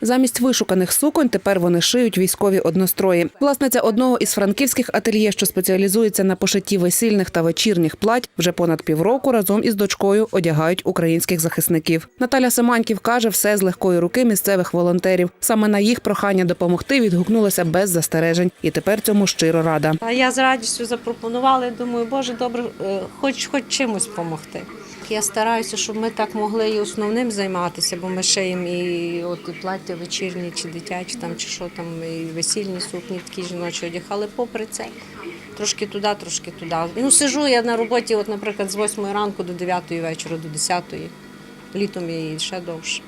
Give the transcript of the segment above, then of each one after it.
Замість вишуканих суконь тепер вони шиють військові однострої. Власниця одного із франківських ательє, що спеціалізується на пошитті весільних та вечірніх плать, вже понад півроку разом із дочкою одягають українських захисників. Наталя Семаньків каже, все з легкої руки місцевих волонтерів. Саме на їх прохання допомогти відгукнулася без застережень, і тепер цьому щиро рада. Я з радістю запропонувала. Думаю, боже, добре, е, хоч хоч чимось допомогти. Я стараюся, щоб ми так могли і основним займатися, бо ми шиємо і от і плаття вечірні, чи дитячі, там, чи що там, і весільні сукні, такі жіночі одяг. Попри це, трошки туди, трошки туди. Ну, сижу я на роботі, от, наприклад, з 8 ранку до 9 вечора, до 10. Літом і ще довше.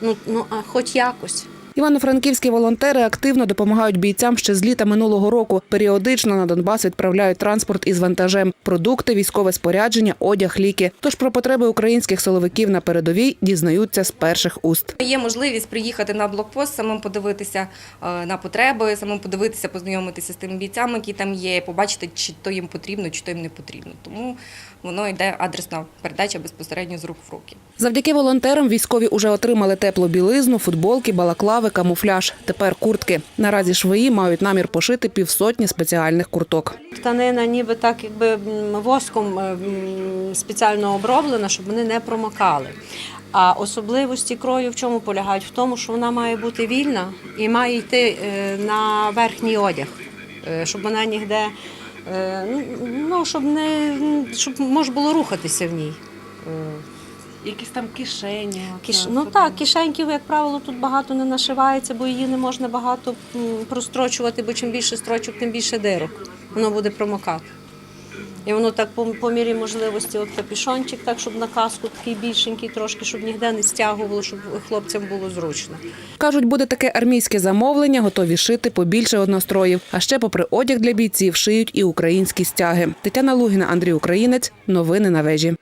Ну, ну а хоч якось. Івано-франківські волонтери активно допомагають бійцям ще з літа минулого року. Періодично на Донбас відправляють транспорт із вантажем, продукти, військове спорядження, одяг, ліки. Тож про потреби українських силовиків на передовій дізнаються з перших уст. Є можливість приїхати на блокпост, самим подивитися е, на потреби, самим подивитися, познайомитися з тими бійцями, які там є, побачити, чи то їм потрібно, чи то їм не потрібно. Тому воно йде адресна передача безпосередньо з рук в руки. Завдяки волонтерам військові уже отримали теплу білизну, футболки, балаклави, камуфляж. Тепер куртки. Наразі швеї мають намір пошити півсотні спеціальних курток. Тканина ніби так якби воском е, спеціально оброблена, щоб вони не промокали. А особливості крою в чому полягають? В тому, що вона має бути вільна і має йти е, на верхній одяг, е, щоб вона ніде, е, ну, щоб не щоб можна було рухатися в ній. Е, Якісь там кишені. Киш... Ну так, кишеньків, як правило, тут багато не нашивається, бо її не можна багато прострочувати, бо чим більше строчок, тим більше дирок. Воно буде промокати. І воно так по, по мірі можливості, от капішончик, так, щоб на каску такий більшенький трошки, щоб ніде не стягувало, щоб хлопцям було зручно. Кажуть, буде таке армійське замовлення, готові шити побільше одностроїв. А ще, попри одяг для бійців, шиють і українські стяги. Тетяна Лугіна, Андрій Українець. Новини на вежі.